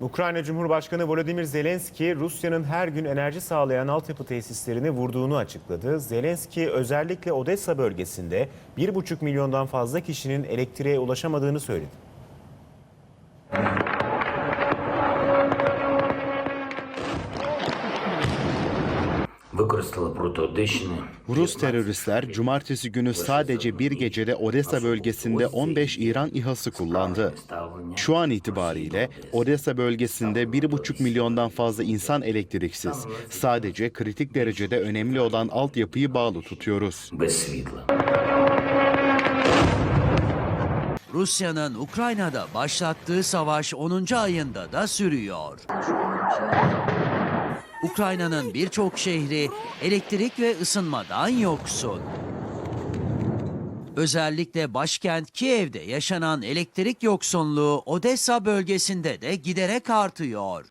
Ukrayna Cumhurbaşkanı Volodymyr Zelenski, Rusya'nın her gün enerji sağlayan altyapı tesislerini vurduğunu açıkladı. Zelenski özellikle Odessa bölgesinde 1,5 milyondan fazla kişinin elektriğe ulaşamadığını söyledi. Rus teröristler cumartesi günü sadece bir gecede Odessa bölgesinde 15 İran İHA'sı kullandı. Şu an itibariyle Odessa bölgesinde 1,5 milyondan fazla insan elektriksiz. Sadece kritik derecede önemli olan altyapıyı bağlı tutuyoruz. Rusya'nın Ukrayna'da başlattığı savaş 10. ayında da sürüyor. Ukrayna'nın birçok şehri elektrik ve ısınmadan yoksun. Özellikle başkent Kiev'de yaşanan elektrik yoksunluğu Odessa bölgesinde de giderek artıyor.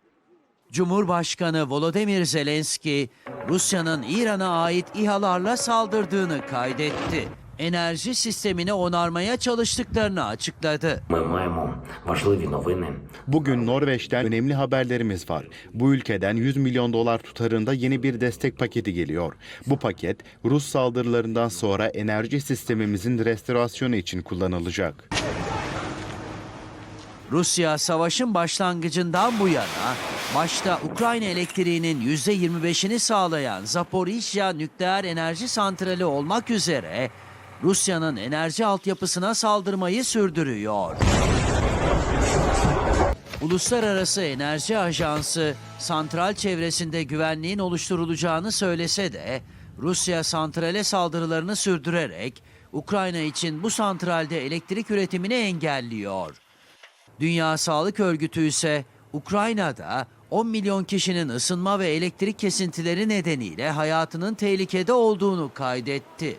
Cumhurbaşkanı Volodymyr Zelenski, Rusya'nın İran'a ait İHA'larla saldırdığını kaydetti enerji sistemini onarmaya çalıştıklarını açıkladı. Bugün Norveç'ten önemli haberlerimiz var. Bu ülkeden 100 milyon dolar tutarında yeni bir destek paketi geliyor. Bu paket Rus saldırılarından sonra enerji sistemimizin restorasyonu için kullanılacak. Rusya savaşın başlangıcından bu yana başta Ukrayna elektriğinin %25'ini sağlayan Zaporijya nükleer enerji santrali olmak üzere Rusya'nın enerji altyapısına saldırmayı sürdürüyor. Uluslararası Enerji Ajansı santral çevresinde güvenliğin oluşturulacağını söylese de Rusya santrale saldırılarını sürdürerek Ukrayna için bu santralde elektrik üretimini engelliyor. Dünya Sağlık Örgütü ise Ukrayna'da 10 milyon kişinin ısınma ve elektrik kesintileri nedeniyle hayatının tehlikede olduğunu kaydetti.